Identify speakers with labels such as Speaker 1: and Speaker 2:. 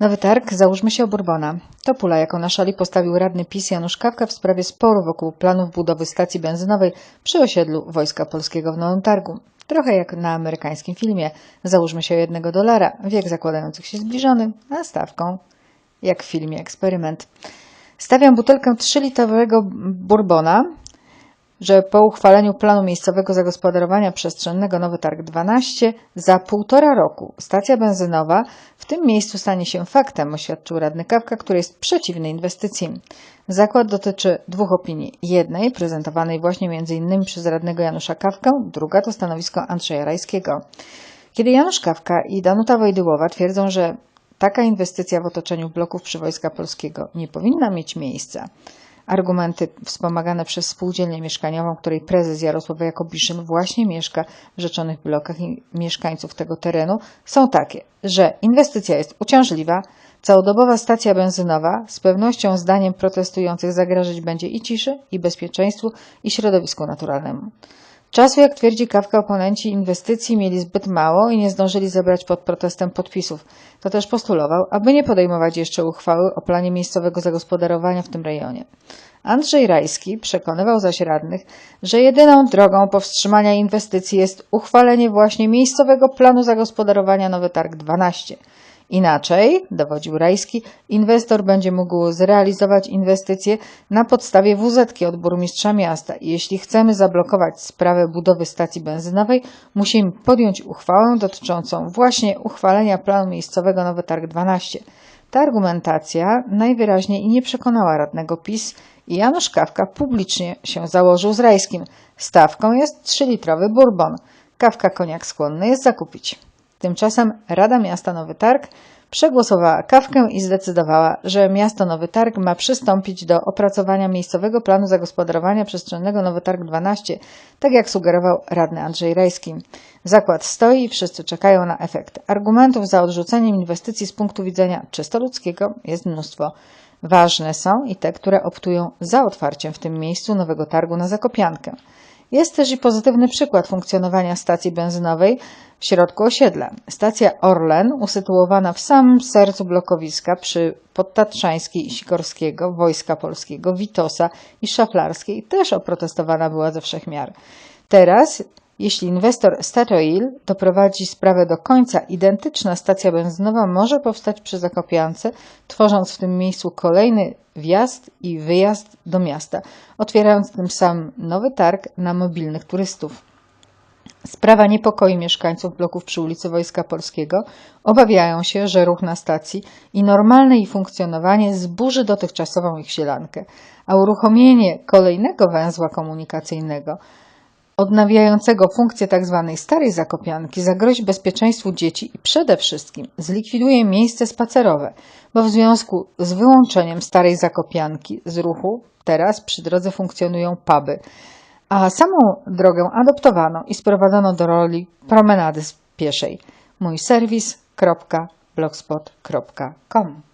Speaker 1: Nowy targ, załóżmy się o Bourbona. To pula, jaką na szali postawił radny PiS Janusz Kawka w sprawie sporu wokół planów budowy stacji benzynowej przy osiedlu Wojska Polskiego w Nowym Targu. Trochę jak na amerykańskim filmie. Załóżmy się o jednego dolara, wiek zakładających się zbliżony, a stawką jak w filmie Eksperyment. Stawiam butelkę 3-litrowego Bourbona, że po uchwaleniu planu miejscowego zagospodarowania przestrzennego Nowy Targ 12 za półtora roku stacja benzynowa w tym miejscu stanie się faktem, oświadczył radny Kawka, który jest przeciwny inwestycji. Zakład dotyczy dwóch opinii. Jednej, prezentowanej właśnie m.in. przez radnego Janusza Kawkę, druga to stanowisko Andrzeja Rajskiego. Kiedy Janusz Kawka i Danuta Wojdyłowa twierdzą, że taka inwestycja w otoczeniu bloków przy Wojska Polskiego nie powinna mieć miejsca, Argumenty wspomagane przez spółdzielnię mieszkaniową, której prezes Jarosław Jakobiszyn właśnie mieszka w rzeczonych blokach i mieszkańców tego terenu, są takie, że inwestycja jest uciążliwa, całodobowa stacja benzynowa z pewnością zdaniem protestujących zagrażać będzie i ciszy, i bezpieczeństwu, i środowisku naturalnemu. Czasu, jak twierdzi Kawka, oponenci inwestycji mieli zbyt mało i nie zdążyli zebrać pod protestem podpisów. To też postulował, aby nie podejmować jeszcze uchwały o planie miejscowego zagospodarowania w tym rejonie. Andrzej Rajski przekonywał zaś radnych, że jedyną drogą powstrzymania inwestycji jest uchwalenie właśnie miejscowego planu zagospodarowania Nowy Targ 12. Inaczej, dowodził Rajski, inwestor będzie mógł zrealizować inwestycje na podstawie WZ od burmistrza miasta jeśli chcemy zablokować sprawę budowy stacji benzynowej, musimy podjąć uchwałę dotyczącą właśnie uchwalenia planu miejscowego Nowy Targ 12. Ta argumentacja najwyraźniej nie przekonała radnego PiS i Janusz Kawka publicznie się założył z Rajskim. Stawką jest 3-litrowy bourbon. Kawka koniak skłonny jest zakupić. Tymczasem Rada Miasta Nowy Targ przegłosowała kawkę i zdecydowała, że miasto Nowy Targ ma przystąpić do opracowania miejscowego planu zagospodarowania przestrzennego Nowy Targ 12, tak jak sugerował radny Andrzej Rejski. Zakład stoi i wszyscy czekają na efekt. Argumentów za odrzuceniem inwestycji z punktu widzenia czysto ludzkiego jest mnóstwo. Ważne są i te, które optują za otwarciem w tym miejscu nowego targu na Zakopiankę. Jest też i pozytywny przykład funkcjonowania stacji benzynowej w środku osiedla. Stacja Orlen, usytuowana w samym sercu blokowiska przy Podtatrzańskiej i Sikorskiego, Wojska Polskiego, Witosa i Szaflarskiej, też oprotestowana była ze wszech miar. Teraz, jeśli inwestor Statoil doprowadzi sprawę do końca, identyczna stacja benzynowa może powstać przy Zakopiance, tworząc w tym miejscu kolejny wjazd i wyjazd do miasta, otwierając tym samym nowy targ na mobilnych turystów. Sprawa niepokoi mieszkańców bloków przy ulicy Wojska Polskiego. Obawiają się, że ruch na stacji i normalne jej funkcjonowanie zburzy dotychczasową ich sielankę, a uruchomienie kolejnego węzła komunikacyjnego odnawiającego funkcję tzw. starej zakopianki zagrozi bezpieczeństwu dzieci i przede wszystkim zlikwiduje miejsce spacerowe, bo w związku z wyłączeniem starej zakopianki z ruchu teraz przy drodze funkcjonują puby, a samą drogę adoptowano i sprowadzono do roli promenady pieszej. Mój serwis.blogspot.com